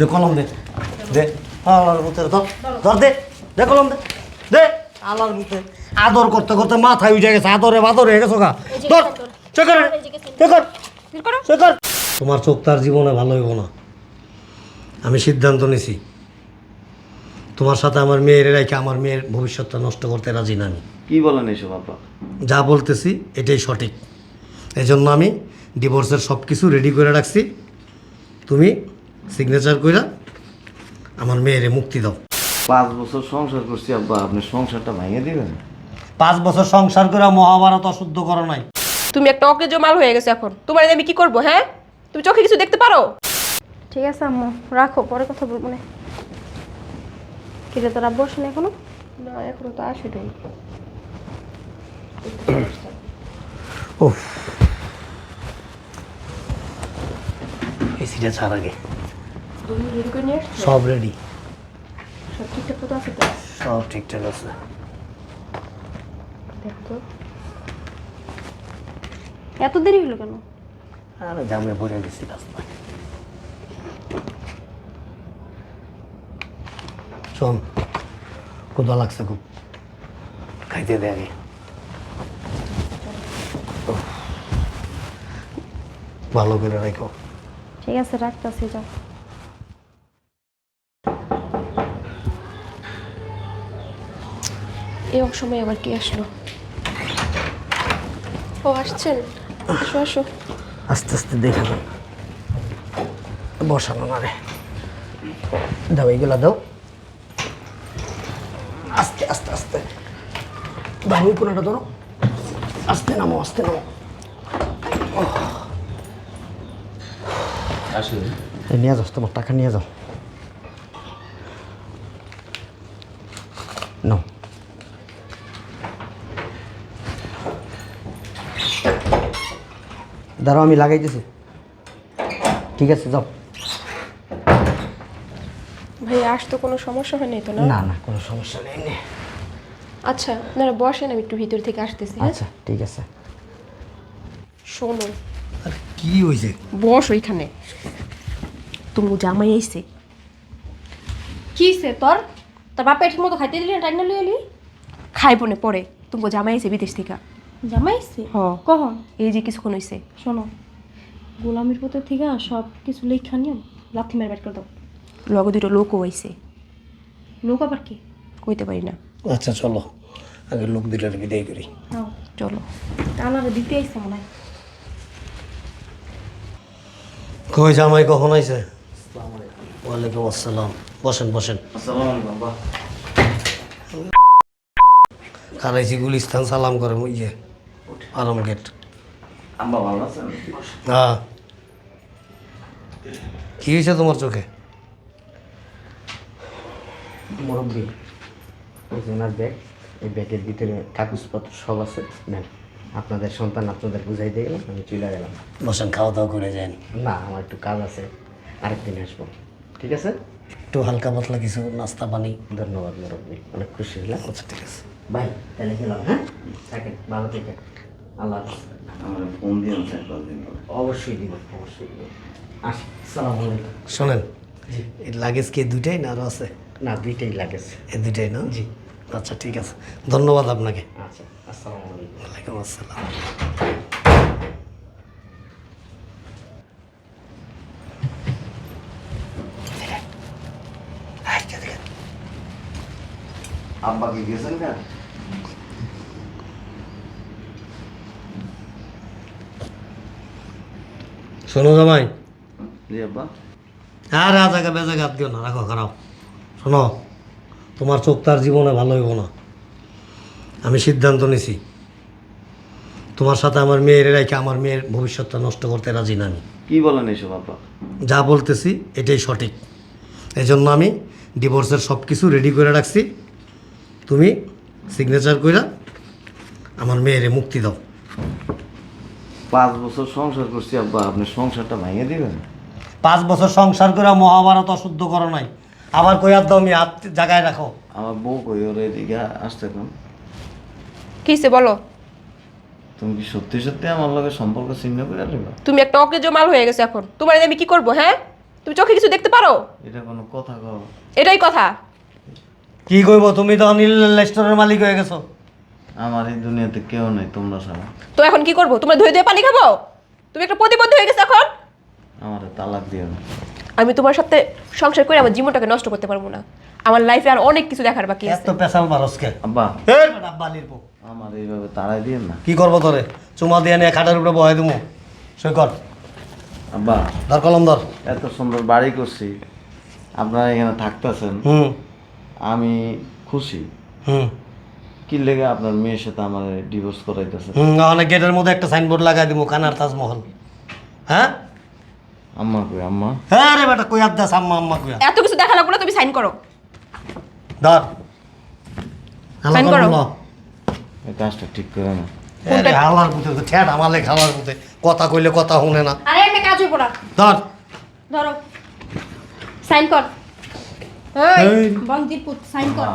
দে কলম দে দে। আল্লাহর মতে ধর ধর দে দে কলম দে দে। আল্লাহর মতে আদর করতে করতে মাথায় উঠে গেছে আদরে বাদর হয়ে গেছো গা। ধর চেক কর চেক কর। চেক কর তোমার চোখ তার জীবনে ভালো হইব না। আমি সিদ্ধান্ত নিছি। তোমার সাথে আমার মেয়ের রেখে আমার মেয়ের ভবিষ্যৎটা নষ্ট করতে রাজি না আমি। কি বলেন এসব আব্বা যা বলতেছি এটাই সঠিক। এই জন্য আমি ডিভোর্সের সব কিছু রেডি করে রাখছি। তুমি সিগনেচার কইরা আমার মেয়েরে মুক্তি দাও। পাঁচ বছর সংসার করছি আব্বা আপনি সংসারটা ভেঙে দিবেন? পাঁচ বছর সংসার করে মহাভারত অশুদ্ধ করো নাই। তুমি একটা অকেজো মাল হয়ে গেছে এখন। তোমার আমি কি করব হ্যাঁ? তুমি চোখে কিছু দেখতে পারো? ঠিক আছে আম্মু রাখো পরে কথা বলব না। কিরে তোরা বসে না এখনও? না এখনও তো আসে নাই। উফ। এসিটা ছাড় আগে। তুমি রেডি করে নিয়ে আসছো সব রেডি সব ঠিকঠাক মতো আছে তো? সব ঠিকঠাক আছে। দেখো। এত দেরি হলো কেন? আরে জামে ভরে গেছি রাস্তায় শোন ক্ষুদা লাগছে খুব। খাইতে দে আগে। ভালো করে রাখো। ঠিক আছে রাখতেছি যাও। এই অসময়ে আবার কে আসলো? ও আসছেন? আসো আসো। আস্তে আস্তে দেখে দাও বসানো না রে দাও এইগুলা দাও। আস্তে আস্তে আস্তে। বাবু কোনটা ধরো। আস্তে নামো আস্তে নামো। আসলে। নিয়ে যাও তোমার টাকা নিয়ে যাও। দাঁড়াও আমি লাগাইতেছি। ঠিক আছে যাও। ভাই আসতো কোনো সমস্যা হয় নাই তো না? না না কোনো সমস্যা নেই আচ্ছা আপনারা বসেন আমি একটু ভিতর থেকে আসতেছি হ্যাঁ? আচ্ছা ঠিক আছে। শোনো। আর কি হয়েছে বস ওইখানে। তুমি জামাই আইছে। কি সে তোর? তোর বাপে ঠিক মতো খাইতে দিলি না টাইম লিয়ে এলি খাইবো না পরে। তুমি জামাই আইছে বিদেশ থেকে। জামাইছি? হ। কখন? এই যে কিছুক্ষণ হইছে। শোনো গোলামির পথে থেকে সব কিছু লেখা নিয়ম লাথি মেরে ব্যাট করে দাও। লগে দুটো লোকও আইছে। লোক আবার কি? কইতে পারি না। আচ্ছা চলো। আগে লোক দিলের বিদায় করি। নাও। চলো। টানারে দিতে আইসে মনে হয়। কই জামাই কখন আইছে? ওয়ালাইকুম আসসালাম। বসেন বসেন। আসসালামু আলাইকুম আব্বা। খারাইছি গুলিস্তান সালাম করে ওই গেট। আম্মা ভালো আছেন? হ্যাঁ কি হয়েছে তোমার চোখে? মুরব্বী এই যে ওনার ব্যাগ এই ব্যাগের ভিতরে কাগজপত্র সব আছে। নেন আপনাদের সন্তান আপনাদের বুঝাই দিয়ে গেলাম আমি চলে গেলাম। বসেন খাওয়া দাওয়া করে যান। না আমার একটু কাজ আছে আরেকদিন আসব। ঠিক আছে? একটু হালকা পাতলা কিছু নাস্তা পানি। ধন্যবাদ মুরব্বী অনেক খুশি হলাম। আচ্ছা ঠিক আছে। ভাই তাহলে গেলাম হ্যাঁ? থাকেন ভালো থাকেন। আল্লাহ। আমার ফোন দিয়ে দিন অবশ্যই দিব অবশ্যই দিব। আসি সালাম আলাইকুম। শোনেন এই লাগেজ কি দুইটাই না আরও আছে? না দুইটাই লাগেছে এই দুইটাই না? জি। আচ্ছা ঠিক আছে। ধন্যবাদ আপনাকে। আচ্ছা আসসালামু আলাইকুম। ওয়ালাইকুম আসসালাম। আব্বা কি গেছেন না? শোনো জামাই। জি আব্বা। আর আ জায়গা বেজাগা দিও না রাখো খারাপ শোনো তোমার চোখ তার জীবনে ভালো হইব না। আমি সিদ্ধান্ত নিছি। তোমার সাথে আমার মেয়ের রেখে আমার মেয়ের ভবিষ্যৎটা নষ্ট করতে রাজি না আমি। কি বলেন এসব আব্বা? যা বলতেছি এটাই সঠিক। এই জন্য আমি ডিভোর্সের সব কিছু রেডি করে রাখছি। তুমি সিগনেচার কইরা আমার মেয়েরে মুক্তি দাও। পাঁচ বছর সংসার করছি আব্বা আপনি সংসারটা ভেঙে দিবেন? পাঁচ বছর সংসার করে মহাভারত অশুদ্ধ করো নাই। আবার কইয়ার দাও আমি হাত জায়গায় রাখো। আমার বউ কই ওর এদিকে আসতে কোন? কিসে বলো? তুমি কি সত্যি সত্যি আমার লগে সম্পর্ক ছিন্ন করে নিবা তুমি একটা অকেজো মাল হয়ে গেছে এখন। তোমার আমি কি করব হ্যাঁ? তুমি চোখে কিছু দেখতে পারো? এটা কোনো কথা কও। এটাই কথা। কি কইব তুমি তো অনিল রেস্টুরেন্টের মালিক হয়ে গেছো। আমার এই দুনিয়াতে কেউ নেই তোমরা ছাড়া। তো এখন কি করব? তোমরা ধুয়ে ধুয়ে পানি খাব? তুমি একটা প্রতিবন্ধী হয়ে গেছো এখন? আমার তালাক দিও না। আমি তোমার সাথে সংসার করে আমার জীবনটাকে নষ্ট করতে পারব না। আমার লাইফে আর অনেক কিছু দেখার বাকি আছে। এত পেশাল মারসকে আব্বা। এই বেটা বালির আমার এইভাবে তাড়াই দিও না। কি করব তোরে? চুমা দিয়ে নিয়ে খাটের উপরে বহাই দেবো সই কর। আব্বা। ধর কলম ধর। এত সুন্দর বাড়ি করছি। আপনারা এখানে থাকতেছেন। হুম। আমি খুশি। হুম। কি লেগে আপনার মেয়ের সাথে আমার ডিভোর্স করাইতেছে? অনেক গেটের মধ্যে একটা সাইনবোর্ড লাগাই দিব কানার তাজমহল। হ্যাঁ? আম্মা কই আম্মা? হ্যাঁ রে বেটা কই আর দাস আম্মা আম্মা কই? এত কিছু দেখা না তুমি সাইন করো। ধর। Sign করো। এই কাজটা ঠিক করে না হালার পুতে তো ঠেট আমালে খালার পুতে কথা কইলে কথা শুনে না। আরে একটা কাজ হইব না। ধর। ধরো। সাইন কর। এই। পুত সাইন কর।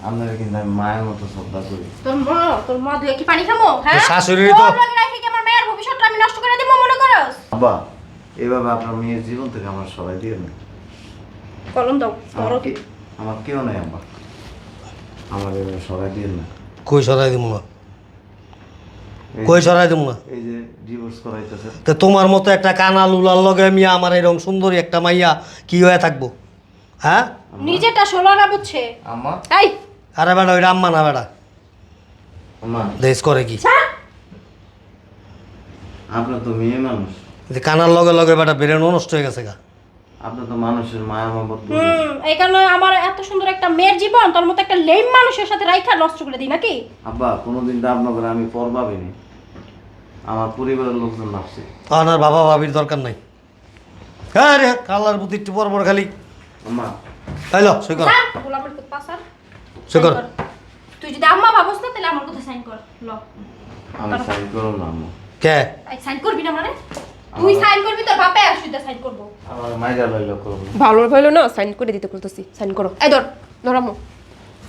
আপনারা কিন্তু আমি মায়ের মতো শ্রদ্ধা করি। তোর মা তোর মা দুয়ে কি পানি খামো হ্যাঁ? শাশুড়িরই তো- তোর লগে রাখি কি আমার মেয়ের ভবিষ্যৎটা আমি নষ্ট করে দেবো মনে করস? আব্বা এইভাবে আপনার মেয়ের জীবন থেকে আমার সবাই দিয়ে না কলম দাও আমার কি- আমার কেউ নেই আব্বা। আমার এভাবে সবাই দিয়ে না কই সরাই দিব না? কই সরাই দিব না? এই যে ডিভোর্স করাইতেছে। তো তোমার মতো একটা কানা লুলার লগে মিয়া আমার এরকম সুন্দরী একটা মাইয়া কি হয়ে থাকব? হ্যাঁ? নিজেটা ষোলো না বুঝছে। আম্মা। এই আরে বেটা ওইটা আম্মা না বেটা দেশ করে কি? আপনার তো মেয়ে মানুষ। যে কানার লগে লগে বেটা ব্রেন নষ্ট হয়ে গেছে গা। আপনার তো মানুষের মায়া মহব্বত বুঝেন। হুম এই কারণে আমার এত সুন্দর একটা মেয়ের জীবন তোর মতো একটা লেম মানুষের সাথে রাইখা নষ্ট করে দিই নাকি? আব্বা কোনোদিন তো আপনার আমি পর পাবিনি আমার পরিবারের লোকজন ভাবছে। আর বাবা ভাবির দরকার নাই। হ্যাঁ রে কালার প্রতি একটু পর পর খালি। আম্মা। তাইল সই কর। স্যার গোলামের পাসার সই কর। তুই যদি আম্মা ভাবস না তাহলে আমার কথা সাইন কর। ল। আমি সাইন করব না আম্মা। কে? সাইন করবি না মানে? তুই সাইন করবি তোর বাপে আসুই সাইন করব। আমার মাইরা লইল করব। ভালো ভালো না সাইন করে দিতে বলতেছি সাইন করো। এই ধর ধরামো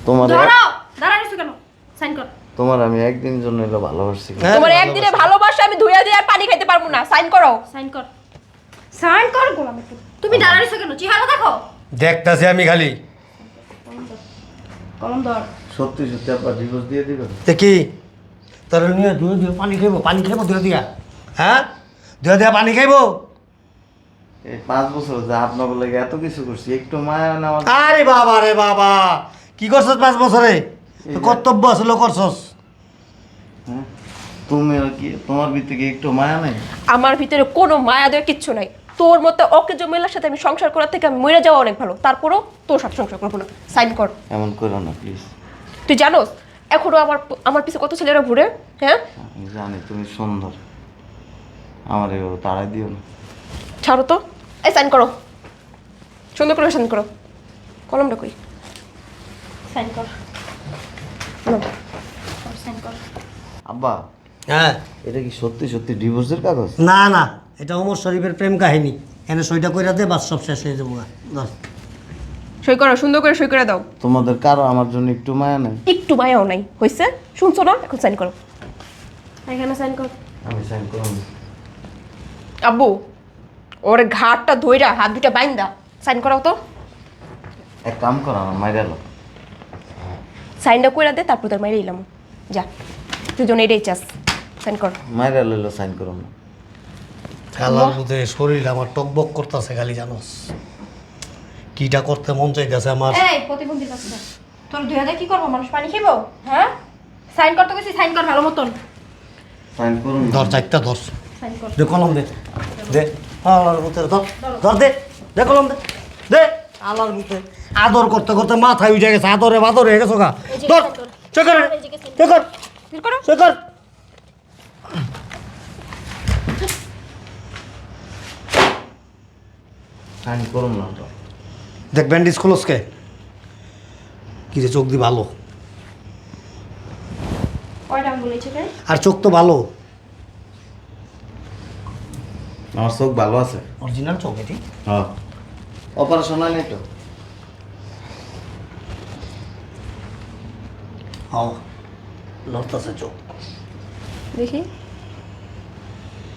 তোমার ধরো দাঁড়ানিস কেন? সাইন কর। তোমার আমি একদিন জন্য এলো ভালোবাসছি হ্যাঁ, তোমার একদিনে ভালোবাসা আমি ধুয়ে দিয়ে আর পানি খাইতে পারব না। সাইন করো। সাইন কর। সাইন কর গোলামের পুত তুমি দাঁড়ানিস কেন? চেহারা দেখো। দেখতাছি আমি খালি। কলম ধর। সত্যি সত্যি আব্বা ডিভোর্স দিয়ে দিবেন? তে কি? তোর নিয়ে ধুয়ে ধুয়ে পানি খাইবো পানি খাইবো ধুয়ে দিয়া। হ্যাঁ? ধুয়ে দিয়া পানি খাইবো? এই পাঁচ বছর যা আপনার লাগে এত কিছু করছি একটু মায়া নেওয়া আরে বাবা রে বাবা! কি করছস পাঁচ বছরে? কর্তব্য আসলে করছস। হ্যাঁ? তুমি কি তোমার ভিতরে কি একটু মায়া নেই? আমার ভিতরে কোনো মায়া দেওয়ার কিচ্ছু নাই। তোর মতো অকেজ মহিলার সাথে আমি সংসার করার থেকে আমি মরে যাওয়া অনেক ভালো তারপরও তোর সাথে সংসার করব না। সাইন কর। এমন করো না প্লিজ তুই জানোস এখনও আমার আমার পিছে কত ছেলেরা ঘুরে হ্যাঁ? আমি জানি তুমি সুন্দর। আমার এভাবে তাড়াই দিও না। ছাড়ো তো। এই সাইন করো। সুন্দর করে সাইন করো। কলমটা কই? সাইন কর। সাইন কর। আব্বা হ্যাঁ। এটা কি সত্যি সত্যি ডিভোর্সের কাগজ? না না। এটা ওমর শরীফের প্রেম কাহিনী। এনে সইটা কইরা দে বাস সব শেষ হয়ে যাব। ধর। সই করো সুন্দর করে সই করে দাও। তোমাদের কারও আমার জন্য একটু মায়া নেই? একটু মায়াও নাই হয়েছে শুনছো না? এখন সাইন করো। এখানে সাইন কর। আমি সাইন করব আব্বু ওর ঘাটটা ধইরা হাত দুটা বাইন্দা। সাইন করাও তো। এক কাম করো আমার মাইরা লো সাইনটা কইরা দে তারপর তোর মাইরা এলাম যা তুই জন এটাই চাস সাইন কর। মাইরা লইলো সাইন করো না। খেলার মধ্যে শরীর আমার টকবক করতেছে খালি জানোস কিটা করতে মন চাইতেছে আমার এই প্রতিবন্ধী তোর দুই হাজার কি করব মানুষ পানি হ্যাঁ সাইন করতে গেছি সাইন কর ভালো মতন সাইন করুন ধর চারটা ধর সাইন কর দে কলম দে দে মুতে ধর ধর দে দে কলম দে দে আল্লাহর মুতে আদর করতে করতে মাথায় উঠে গেছে আদরে বাদর হয়ে গেছো গা ধর চেকর চেকর চেকর সাইন করুন না তো। দেখ ব্যান্ডেজ খুলসকে কি? রে চোখ দি ভালো। কয়টা আঙ্গুল আর চোখ তো ভালো। আমার চোখ ভালো আছে। অরিজিনাল চোখ এটি। হ্যাঁ। অপারেশন হয় নাই তো? হ্যাঁ লড়তেছে চোখ। দেখি।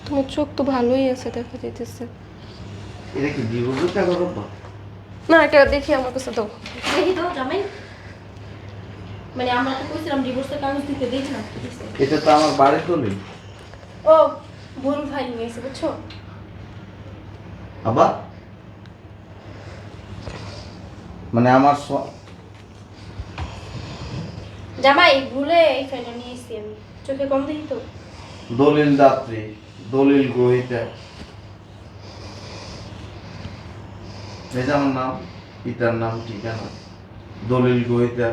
তোমার চোখ তো ভালোই আছে দেখা যাইতেছে। এটা কি আব্বা না এটা দেখি আমার কাছে দাও। দেখি তো জামাই। মানে আমরা তো কইছিলাম ডিভোর্সের কাগজ দিতে দেখি না এটা তো আমার বাড়ির দলিল। ও ভুল ফাইল নিয়েছে বুঝছ? আব্বা? মানে আমার জামাই ভুলে এই ফাইলটা নিয়েছি আমি। চোখে কম দেখি তো। দলিল দাত্রী দলিল গ্রহিতা। আমার নাম পিতার নাম ঠিকানা দলিল গ্রহিতা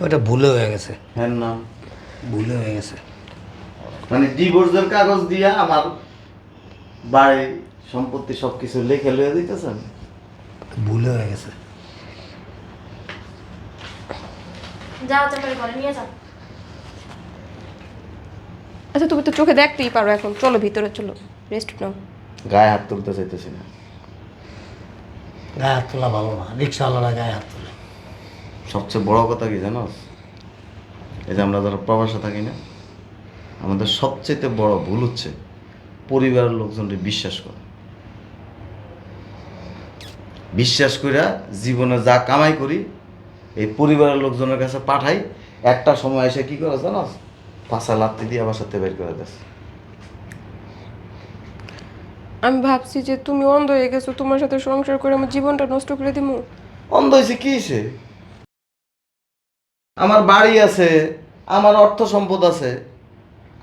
ওইটা ভুলে হয়ে গেছে। হ্যার নাম। ভুলে হয়ে গেছে। মানে ডিভোর্সের কাগজ দিয়া আমার বাড়ি সম্পত্তি সব কিছু লেখে লয়ে দিতেছেন? ভুলে হয়ে গেছে। যাও চাপাই ঘরে নিয়ে যাও। আচ্ছা তুমি তো চোখে দেখতেই পারো এখন। চলো ভিতরে চলো। রেস্ট নাও। গায়ে হাত তুলতে চাইতেছি না। গায়ে হাত তোলা ভালো না রিক্সাওয়ালারা গায়ে হাত তোলে। সবচেয়ে বড় কথা কি জানো এই যে আমরা যারা প্রবাসে থাকি না, আমাদের সবচেয়ে বড় ভুল হচ্ছে পরিবারের লোকজনকে বিশ্বাস করা। বিশ্বাস কইরা জীবনে যা কামাই করি, এই পরিবারের লোকজনের কাছে পাঠাই, একটা সময় এসে কি করে জানো পাশা লাত্তি দিয়ে আমার সাথে বের করে দেয়। আমি ভাবছি যে তুমি অন্ধ হয়ে গেছো তোমার সাথে সংসার করে আমার জীবনটা নষ্ট করে দিমু। অন্ধ হয়েছে কি হয়েছে আমার বাড়ি আছে আমার অর্থ সম্পদ আছে।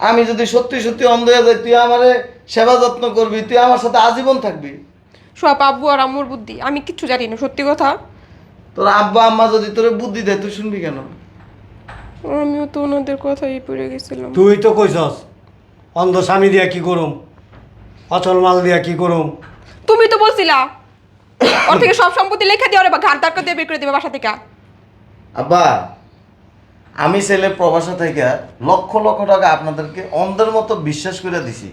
আমি যদি সত্যি সত্যি অন্ধ হয়ে যাই তুই আমারে সেবা যত্ন করবি তুই আমার সাথে আজীবন থাকবি। সব আব্বু আর আম্মুর বুদ্ধি আমি কিচ্ছু জানি না সত্যি কথা। তোর আব্বা আম্মা যদি তোরে বুদ্ধি দেয় তুই শুনবি কেন? আমিও তো ওনাদের কথাই পড়ে গেছিলাম। তুই তো কইছস অন্ধ স্বামী দিয়া কি করুম? অচল মাল দিয়া কি করুম? তুমি তো বলছিলা ওর থেকে সব সম্পত্তি লেখা দিয়ে ওরে বা ঘাট দাঁড় দিয়ে বিক্রি করে দেবে বাসা থেকে। আব্বা আমি ছেলে প্রবাসা থেকে লক্ষ লক্ষ টাকা আপনাদেরকে অন্ধের মতো বিশ্বাস করে দিছি।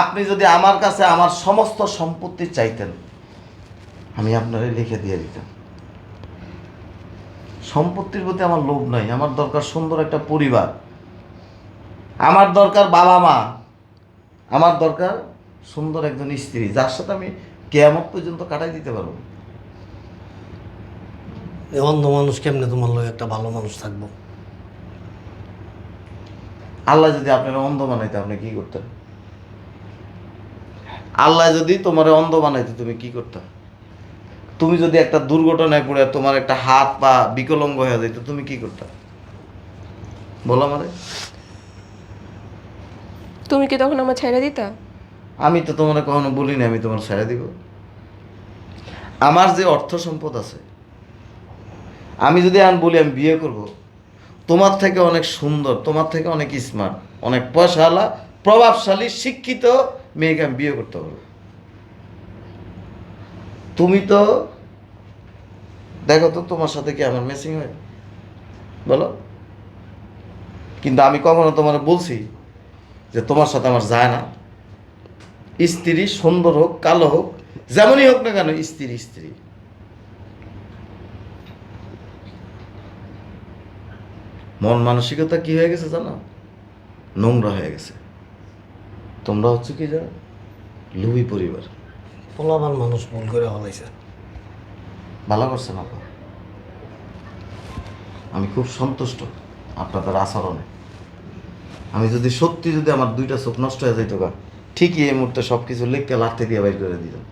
আপনি যদি আমার কাছে আমার সমস্ত সম্পত্তি চাইতেন আমি আপনারে লিখে দিয়ে দিতাম। সম্পত্তির প্রতি আমার লোভ নাই আমার দরকার সুন্দর একটা পরিবার। আমার দরকার বাবা মা আমার দরকার সুন্দর একজন স্ত্রী যার সাথে আমি কেয়ামত পর্যন্ত কাটাই দিতে পারব। এই অন্ধ মানুষ কেমনে তোমার লোক একটা ভালো মানুষ থাকব? আল্লাহ যদি আপনার অন্ধ বানাইতে আপনি কি করতেন? আল্লাহ যদি তোমার অন্ধ বানাইতে তুমি কি করতে? তুমি যদি একটা দুর্ঘটনায় পড়ে তোমার একটা হাত পা বিকলঙ্গ হয়ে যেত তুমি কি করতে? বলো আমারে। তুমি কি তখন আমার ছেড়ে দিতা? আমি তো তোমার কখনো বলিনি, আমি তোমার ছেড়ে দিব। আমার যে অর্থ সম্পদ আছে, আমি যদি এখন বলি আমি বিয়ে করব, তোমার থেকে অনেক সুন্দর, তোমার থেকে অনেক স্মার্ট অনেক পয়সাওয়ালা, প্রভাবশালী, শিক্ষিত মেয়েকে আমি বিয়ে করতে পারব। তুমি তো, দেখো তো তোমার সাথে কি আমার মেসিং হয়? বলো। কিন্তু আমি কখনো তোমার বলছি যে তোমার সাথে আমার যায় না। স্ত্রী সুন্দর হোক কালো হোক যেমনই হোক না কেন স্ত্রী স্ত্রী। মন মানসিকতা কি হয়ে গেছে জানো? নোংরা হয়ে গেছে। তোমরা হচ্ছে কি জানো? লুবি পরিবার। পোলাবান মানুষ ভুল করে হলাইছে ভালো করছেন আপা। আমি খুব সন্তুষ্ট আপনাদের আচরণে। আমি যদি সত্যি যদি আমার দুইটা চোখ নষ্ট হয়ে যেত গা ঠিকই এই মুহূর্তে সব কিছু লিখতে লাথি দিয়ে বাইর করে দিতাম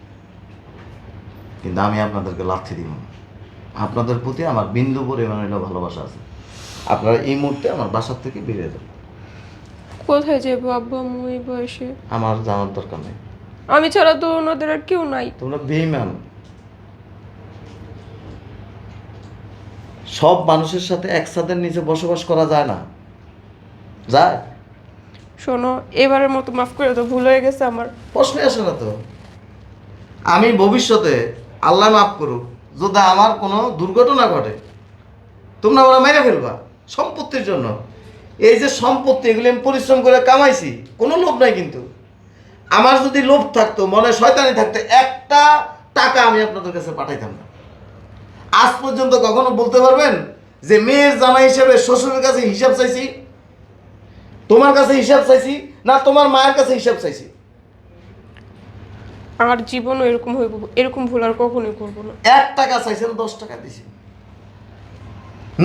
কিন্তু আমি আপনাদেরকে লাথি দিব না। আপনাদের প্রতি আমার বিন্দু পরিমাণ হইলেও ভালোবাসা আছে। আপনারা এই মুহূর্তে আমার বাসার থেকে বেরিয়ে যান। কোথায় যাব আব্বু আম্মু এই বয়সে? আমার জানার দরকার নেই। আমি ছাড়া তো ওনাদের আর কেউ নাই। তোমরা বেইমান। সব মানুষের সাথে একসাথে নিচে বসবাস করা যায় না। যায়? শোনো, এবারের মতো মাফ করে তো ভুল হয়ে গেছে আমার। প্রশ্নে আসে না তো। আমি ভবিষ্যতে আল্লাহ মাফ করুক, যদি আমার কোনো দুর্ঘটনা ঘটে, তোমরা ওরা মেরে ফেলবা সম্পত্তির জন্য। এই যে সম্পত্তি, এগুলি আমি পরিশ্রম করে কামাইছি, কোনো লোভ নাই কিন্তু। আমার যদি লোভ থাকতো, মনে শয়তানি থাকতো, একটা টাকা আমি আপনাদের কাছে পাঠাইতাম না। আজ পর্যন্ত কখনো বলতে পারবেন যে মেয়ের জামা হিসেবে শ্বশুরের কাছে হিসাব চাইছি তোমার কাছে হিসাব চাইছি না তোমার মায়ের কাছে হিসাব চাইছি? আর জীবনও এরকম হইব এরকম ভুল আর কখনোই করব না। এক টাকা চাইছেন দশ টাকা দিছি।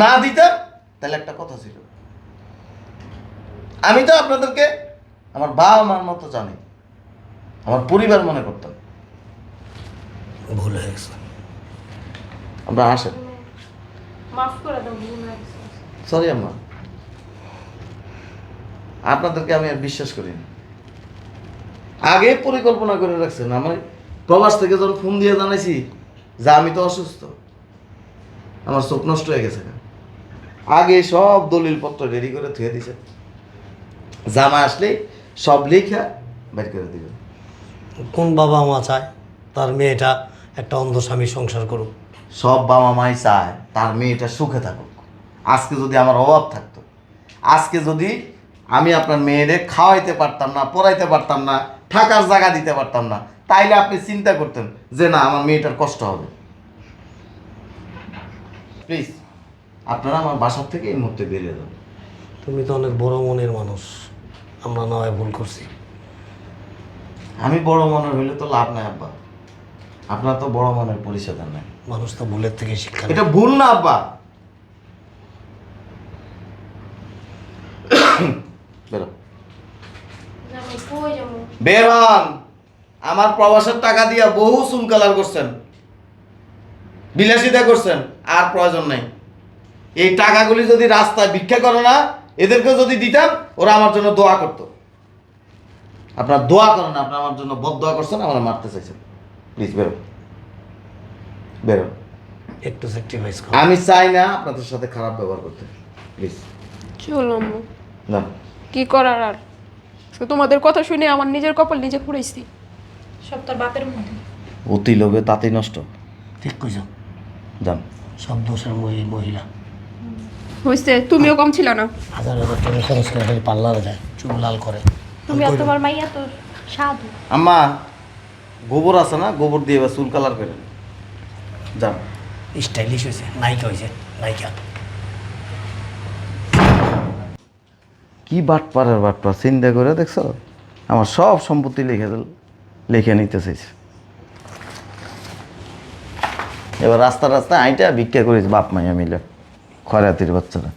না দিতাম তাহলে একটা কথা ছিল। আমি তো আপনাদেরকে আমার বাবা মার মতো জানি। আমার পরিবার মনে করতাম। ভুল হয়ে গেছে। আমরা আসেন। মাফ করে দাও ভুল হয়ে গেছে। সরি আম্মা। আপনাদেরকে আমি আর বিশ্বাস করি না। আগে পরিকল্পনা করে রাখছেন আমার প্রবাস থেকে যখন ফোন দিয়ে জানাইছি যে আমি তো অসুস্থ। আমার চোখ নষ্ট হয়ে গেছে। আগে সব দলিল পত্র রেডি করে থুয়ে দিছে। জামা আসলে সব লেখা বের করে দিবে। কোন বাবা মা চায়? তার মেয়েটা একটা অন্ধ স্বামী সংসার করুক। সব বাবা মাই চায় তার মেয়েটা সুখে থাকুক। আজকে যদি আমার অভাব থাকতো আজকে যদি আমি আপনার মেয়েরে খাওয়াইতে পারতাম না পড়াইতে পারতাম না থাকার জায়গা দিতে পারতাম না। তাইলে আপনি চিন্তা করতেন যে না আমার মেয়েটার কষ্ট হবে। প্লিজ আপনারা আমার বাসার থেকে এই মুহূর্তে বেরিয়ে যান। তুমি তো অনেক বড় মনের মানুষ। আমরা নয় ভুল করছি। আমি বড় মনের হইলে তো লাভ নাই আব্বা। আপনার তো বড় মনের পরিচয় নাই। মানুষ তো ভুলের থেকে শিক্ষা এটা ভুল না আব্বা বেরো জামাই কই যাব বের হন আমার প্রবাসের টাকা দিয়া বহু চুল কালার করছেন। বিলাসিতা করছেন আর প্রয়োজন নাই। এই টাকাগুলি যদি রাস্তায় ভিক্ষা করে না এদেরকে যদি দিতাম ওরা আমার জন্য দোয়া করতো। আপনার দোয়া করেন আপনি আমার জন্য বদ দোয়া করছেন আমার মারতে চাইছেন। প্লিজ বেরো বেরো একটু স্যাক্রিফাইস আমি চাই না আপনাদের সাথে খারাপ ব্যবহার করতে। প্লিজ। চলো না। কি করার আর? তো তোমাদের কথা শুনে আমার নিজের কপাল নিজে পুড়াইছি সব তোর বাপের মধ্যে। অতি লোভে তাতেই নষ্ট। ঠিক কইছো। যান। সব দোষের মহি- মহিলা। হয়েছে তুমিও কম ছিল না। হাজার হাজার টাকা খরচ করে খালি পার্লারে যায় চুল লাল করে। তুমি আর তোমার মাইয়া তো সাধু। আম্মা গোবর আছে না? গোবর দিয়ে এবার চুল কালার করে। যান। স্টাইলিশ হয়েছে নায়িকা হয়েছে নায়িকা। কি বাটপাড়ার বাটপার চিন্তা করে দেখছ? আমার সব সম্পত্তি লিখে দিল, লিখে নিতে চাইছে। এবার রাস্তা রাস্তায় আইটা ভিক্ষা করেছি বাপ মাইয়া মিলে, খয়রাতির বাচ্চারা।